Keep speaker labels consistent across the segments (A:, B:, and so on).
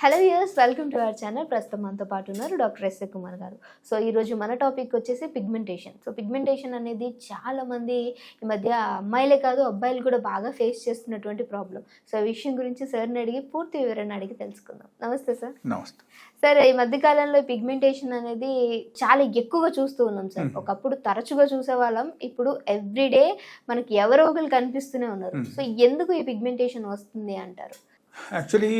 A: Hello యూస్ welcome to our channel ప్రస్తుతం మనతో పాటు ఉన్నారు డాక్టర్ ఎస్ కుమార్ గారు. సో ఈరోజు మన టాపిక్ వచ్చేసి పిగ్మెంటేషన్ సో పిగ్మెంటేషన్ అనేది చాలా మంది ఈ మధ్య అమ్మాయిలే కాదు అబ్బాయిలు కూడా బాగా ఫేస్ చేస్తున్నటువంటి ప్రాబ్లం సో ఈ విషయం గురించి సార్ని అడిగి పూర్తి వివరణ అడిగి తెలుసుకుందాం. నమస్తే సార్
B: నమస్తే.
A: సార్ ఈ మధ్య కాలంలో పిగ్మెంటేషన్ అనేది చాలా ఎక్కువగా చూస్తూ ఉన్నాం సార్. ఒకప్పుడు తరచుగా చూసేవాళ్ళం. ఇప్పుడు ఎవ్రీడే మనకి ఎవరో ఒకరు కనిపిస్తూనే ఉన్నారు. సో ఎందుకు ఈ పిగ్మెంటేషన్ వస్తుంది అంటారు?
B: Actually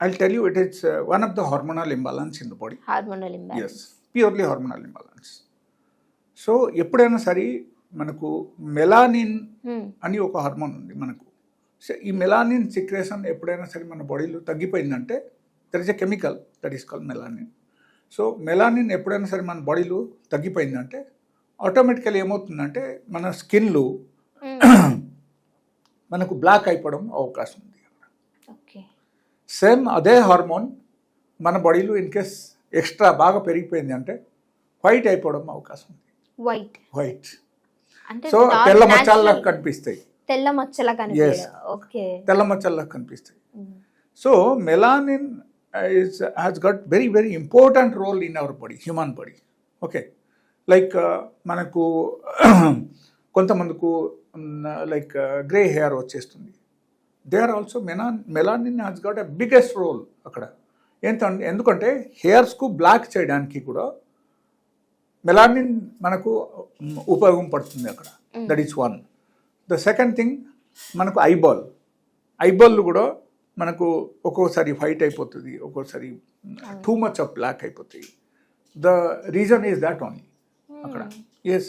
B: I tell you it is one of the hormonal imbalance in the body
A: hormonal
B: yes purely hormonal imbalance so ఎప్పుడైనా సరే మనకు మెలానిన్ అని ఒక హార్మోన్ ఉంది మనకు. సో ఈ మెలానిన్ సిక్రేషన్ ఎప్పుడైనా సరే మన బాడీలో తగ్గిపోయిందంటే there is a chemical that is call melanin so melanin ఎప్పుడైనా సరే మన బాడీలో తగ్గిపోయిందంటే ఆటోమేటికల్ ఏమవుతుందంటే మన స్కిన్లో మనకు బ్లాక్ అయిపోవడం అవకాశం ఉంది. సేమ్ అదే హార్మోన్ మన బాడీలో ఇన్ కేస్ ఎక్స్ట్రా బాగా పెరిగిపోయింది అంటే వైట్ అయిపోవడం అవకాశం ఉంది.
A: వైట్.
B: వైట్. సో తెల్ల మచ్చల్లా. కనిపిస్తాయి.
A: తెల్ల మచ్చలా ఓకే.
B: తెల్ల మచ్చల్లా కనిపిస్తాయి. So melanin is has got very very important role in our body human body okay. Like మనకు కొంతమందికు లైక్ గ్రే హెయిర్ వచ్చేస్తుంది. They are also melan melanin has got a biggest role అక్కడ. ఏంటంటే ఎందుకంటే హెయిర్స్కు బ్లాక్ చేయడానికి కూడా మెలానిన్ మనకు ఉపయోగం పడుతుంది అక్కడ. That is one the second thing మనకు ఐబాల్ ఐబాల్ కూడా మనకు ఒక్కోసారి ఫైట్ అయిపోతుంది ఒక్కోసారి టూ మచ్ ఆఫ్ బ్లాక్ అయిపోతాయి the reason is that only అక్కడ. ఎస్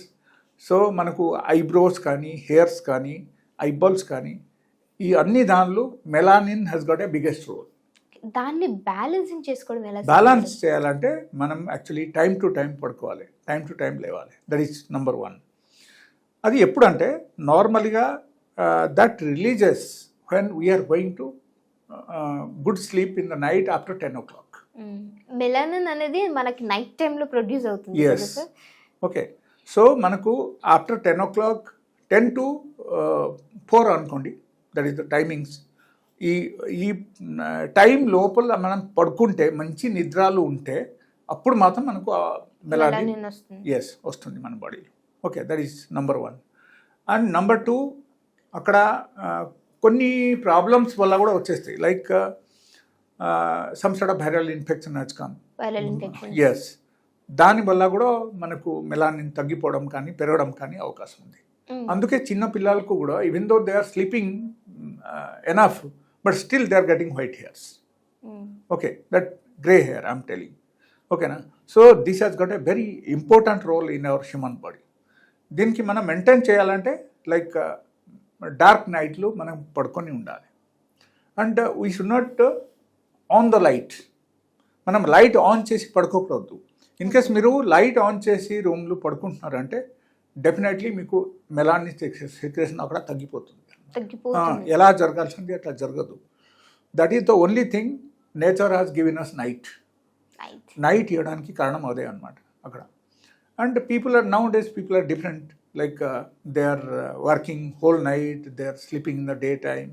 B: సో మనకు ఐబ్రోస్ కానీ హెయిర్స్ కానీ ఐబాల్స్ కానీ ఈ అన్ని దానిలో melanin has got a biggest role
A: దాన్ని బ్యాలెన్సింగ్ చేసుకోవడం ఎలా?
B: బ్యాలన్స్ చేయాలంటే మనం యాక్చువల్లీ టైం టు టైం పడుకోవాలి. టైం టు టైం లేవాలి. దట్ ఈస్ నంబర్ వన్ అది ఎప్పుడంటే నార్మల్గా that releases when we are going to good sleep in the night after ten o'clock.
A: Melanin అనేది మనకి నైట్ టైంలో ప్రొడ్యూస్ అవుతుంది
B: ఓకే సో మనకు after ten o'clock ten to four అనుకోండి దట్ ఈస్ ద టైమింగ్స్ ఈ ఈ టైం లోపల మనం పడుకుంటే మంచి నిద్రాలు ఉంటే అప్పుడు మాత్రం మనకు మెలానిన్ ఎస్ వస్తుంది. మన బాడీలో okay that is number one and number two అక్కడ కొన్ని ప్రాబ్లమ్స్ వల్ల కూడా వచ్చేస్తాయి. Like some side of viral infection can
A: viral infection
B: yes దానివల్ల కూడా మనకు మెలానిన్ తగ్గిపోవడం కానీ పెరగడం కానీ అవకాశం ఉంది. అందుకే చిన్న పిల్లలకు కూడా even though they are sleeping enough but still they are getting white hairs okay that grey hair I'm telling ఓకేనా so this has got a very important role in our human body దీనికి మనం maintain చేయాలంటే like dark నైట్లు మనం పడుకొని ఉండాలి. And we should not on the light మనం light on చేసి పడుకోకూడదు. ఇన్ కేస్ మీరు లైట్ ఆన్ చేసి రూమ్లో పడుకుంటున్నారంటే డెఫినెట్లీ మీకు మెలాని సిక్రేషన్ అక్కడ తగ్గిపోతుంది. ఎలా జరగాల్సింది అట్లా జరగదు. That is the only thing nature has given us night
A: night
B: night ఇవ్వడానికి కారణం అదే అనమాట అక్కడ. And people are now days people are different like they are working whole night they are sleeping in the day time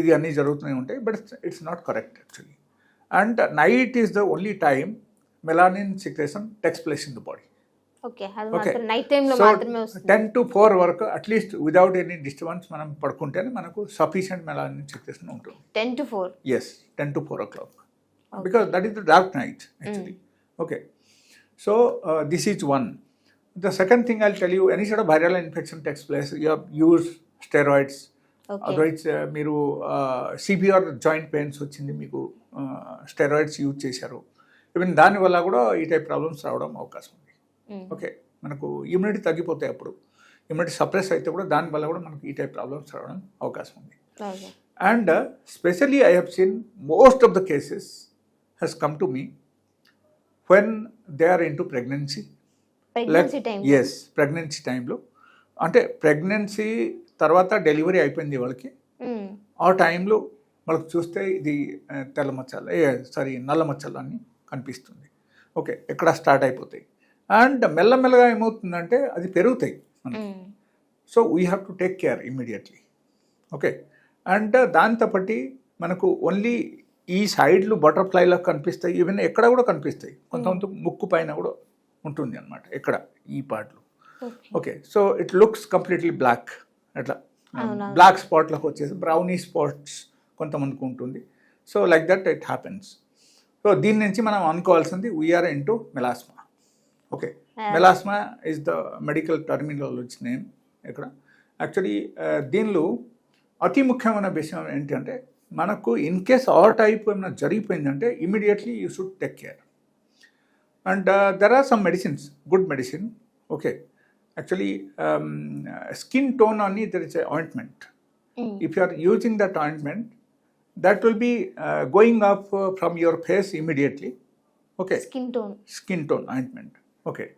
B: ఇది అన్నీ జరుగుతూనే ఉంటాయి but it's not correct actually and night is the only time melanin secretion takes place in the body
A: okay
B: ten to four వరకు at least without any disturbance మనం పడుకుంటేనే మనకు sufficient melanin secretion ఉంటుంది.
A: Ten to four
B: as ten to four o'clock because that is the dark night actually okay so this is one the second thing I tell you any side of viral infection takes place you use steroids otherwise మీరు CBR joint pains వచ్చింది మీకు steroids use చేశారు. Even దానివల్ల కూడా ఈ type problems రావడం అవకాశం ఉంది. ఓకే మనకు ఇమ్యూనిటీ తగ్గిపోతాయి అప్పుడు. ఇమ్యూనిటీ సప్రెస్ అయితే కూడా దానివల్ల కూడా మనకు ఈ టైప్ ప్రాబ్లమ్స్ రావడం అవకాశం ఉంది. And specially I have seen most of the cases has come to me when they are into pregnancy as pregnancy టైంలో అంటే ప్రెగ్నెన్సీ తర్వాత డెలివరీ అయిపోయింది వాళ్ళకి. ఆ టైంలో వాళ్ళకి చూస్తే ఇది ఆ, తెల్ల మచ్చలు ఏ సారీ నల్ల మచ్చలు అని. కనిపిస్తుంది ఓకే ఎక్కడ స్టార్ట్ అయిపోతాయి. అండ్ మెల్లమెల్లగా ఏమవుతుందంటే అది పెరుగుతాయి so we have to take care immediately okay and దాంతో బట్టి మనకు ఓన్లీ ఈ సైడ్లు బటర్ఫ్లైలా కనిపిస్తాయి. ఈవెన్ ఎక్కడ కూడా కనిపిస్తాయి. కొంతమంది ముక్కు పైన కూడా ఉంటుంది అనమాట ఎక్కడ ఈ పార్ట్లు
A: okay.
B: So it looks completely black అట్లా. బ్లాక్ స్పాట్లకు వచ్చేసి బ్రౌనీ స్పాట్స్ కొంతమందికి ఉంటుంది. So like that it happens so దీని నుంచి మనం అనుకోవాల్సింది we are into melasma okay melasma is the medical terminology name ఇక్కడ యాక్చువల్లీ దీనిలో అతి ముఖ్యమైన విషయం ఏంటంటే మనకు ఇన్ కేస్ ఆ టైప్ ఏమైనా జరిగిపోయిందంటే immediately you should take care and there are some medicines good medicine okay actually skin tone అని there is ointment if you are using that ointment that will be uh, going up uh, from your face immediately okay
A: skin tone
B: skin tone ointment okay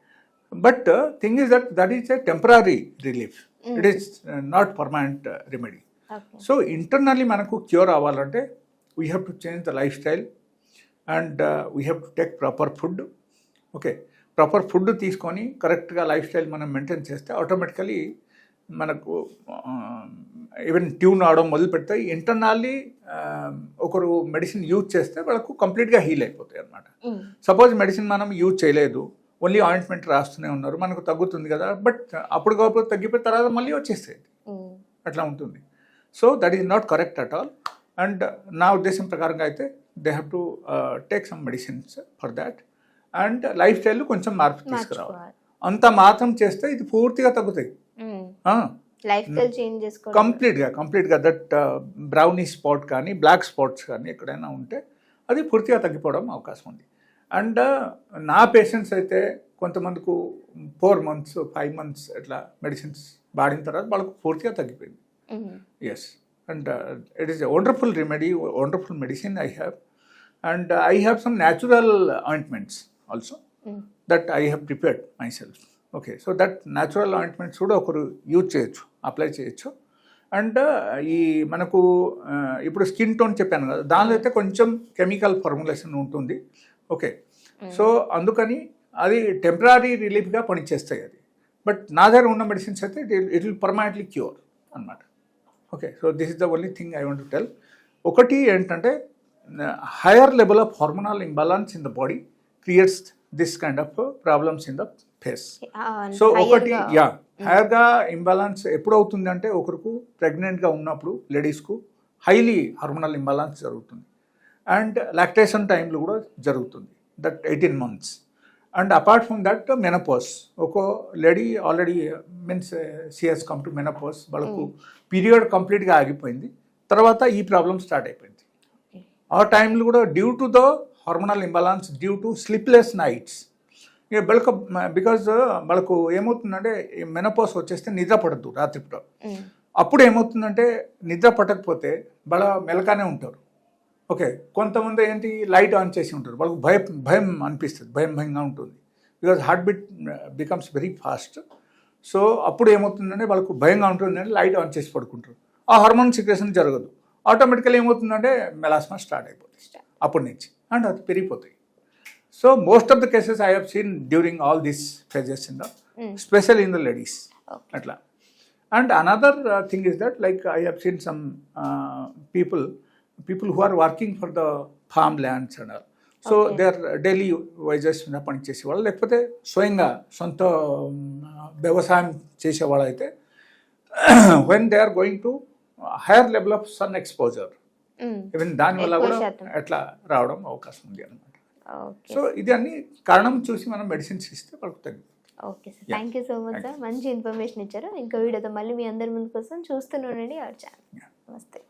B: but uh, thing is that that is a temporary relief it is uh, not permanent uh, remedy
A: okay
B: so internally మనకు cure అవ్వాలంటే we have to change the life style and we have to take proper food okay proper food తీసుకొని కరెక్ట్గా life style మనం maintain చేస్తే automatically మనకు even tune అవడం మొదలు పెడితే ఇంటర్నల్లీ ఒకరు మెడిసిన్ యూజ్ చేస్తే వాళ్ళకు కంప్లీట్గా హీల్ అయిపోతాయి అన్నమాట.
A: Mm.
B: సపోజ్ మెడిసిన్ మనం యూజ్ చేయలేదు ఓన్లీ ఆయింట్మెంట్ రాస్తూనే ఉన్నారు మనకు తగ్గుతుంది కదా బట్ అప్పుడు కాకపోతే తగ్గిపోయిన తర్వాత మళ్ళీ వచ్చేస్తాయి. అట్లా ఉంటుంది. So that is not correct at all and నా ఉద్దేశం ప్రకారంగా అయితే they have to take some medicines for that and life style కొంచెం మార్పు తీసుకురావాలి. అంత మాత్రం చేస్తే ఇది పూర్తిగా తగ్గుతాయి. కంప్లీట్గా కంప్లీట్గా దట్ బ్రౌనీ స్పాట్ కానీ బ్లాక్ స్పాట్స్ కానీ ఎక్కడైనా ఉంటే అది పూర్తిగా తగ్గిపోవడం అవకాశం ఉంది. అండ్ నా పేషెంట్స్ అయితే కొంతమందికి ఫోర్ మంత్స్ ఫైవ్ మంత్స్ ఇట్లా మెడిసిన్స్ వాడిన తర్వాత వాళ్ళకు పూర్తిగా తగ్గిపోయింది.
A: Mm.
B: yes. and uh, it is a wonderful remedy wonderful medicine i have. and uh, i have some natural ointments also
A: Mm.
B: that okay so that natural ointments కూడా ఒకరు use చేయొచ్చు apply చేయొచ్చు. And ఈ మనకు uh, ఇప్పుడు skin tone చెప్పాను కదా దానిలో అయితే కొంచెం కెమికల్ ఫార్ములేషన్ ఉంటుంది. ఓకే సో అందుకని అది టెంపరీ రిలీఫ్గా పనిచేస్తాయి అది. బట్ నా దగ్గర ఉన్న మెడిసిన్స్ అయితే ఇట్ విల్ పర్మనెంట్లీ క్యూర్ అన్నమాట. Okay so this is the only thing I want tell ఒకటి ఏంటంటే higher level of hormonal imbalance in the body creates this kind of problems in the so ఒకటి yeah హైయర్గా imbalance ఎప్పుడు అవుతుంది అంటే ఒకరికి ప్రెగ్నెంట్గా ఉన్నప్పుడు లేడీస్కు హైలీ హార్మోనల్ ఇంబాలన్స్ జరుగుతుంది. అండ్ లాక్టేషన్ టైంలో కూడా జరుగుతుంది. That eighteen months and apart from that menopause ఒక lady already means she's come to menopause వాళ్ళకు పీరియడ్ కంప్లీట్గా ఆగిపోయింది. తర్వాత ఈ ప్రాబ్లమ్ స్టార్ట్ అయిపోయింది. ఆ టైంలో కూడా due to the hormonal imbalance due to sleepless nights ఇక బెళక బికాజ్ వాళ్ళకు ఏమవుతుందంటే మెనపోస్ వచ్చేస్తే నిద్ర పడద్దు రాత్రిపూట. అప్పుడు ఏమవుతుందంటే నిద్ర పట్టకపోతే వాళ్ళ మెలకానే ఉంటారు. ఓకే కొంతమంది ఏంటి లైట్ ఆన్ చేసి ఉంటారు. వాళ్ళకు భయం భయం అనిపిస్తుంది భయం భయంగా ఉంటుంది. Because heart beat becomes very fast. So అప్పుడు ఏమవుతుందంటే వాళ్ళకు భయంగా ఉంటుందంటే లైట్ ఆన్ చేసి పడుకుంటారు. ఆ హార్మోన్ సిక్రేషన్ జరగదు. ఆటోమేటికల్ ఏమవుతుందంటే మెలాస్మా స్టార్ట్ అయిపోతుంది. అప్పటి నుంచి. అండ్ అది పెరిగిపోతాయి. So most of the cases I seen during all this phases in the special in the ladies అట్లా and another thing is that like I seen some people people who are working for the farm lands and so. They are daily wages మీద పనిచేసే వాళ్ళు లేకపోతే స్వయంగా సొంత um, వ్యవసాయం చేసేవాళ్ళు అయితే when they are going to higher level of sun exposure even దానివల్ల కూడా. ఎట్లా రావడం అవకాశం ఉంది అనమాట సో ఇది అన్ని కారణం చూసి మనం మెడిసిన్స్ ఇస్తే వాళ్ళకి తగ్గి
A: okay sir. Thank you so much sir. మంచి ఇన్ఫర్మేషన్ ఇచ్చారు. ఇంకో వీడియోతో మళ్ళీ మీ అందరి ముందుకు వస్తాం. చూస్తూనే ఉండండి. Our channel. నమస్తే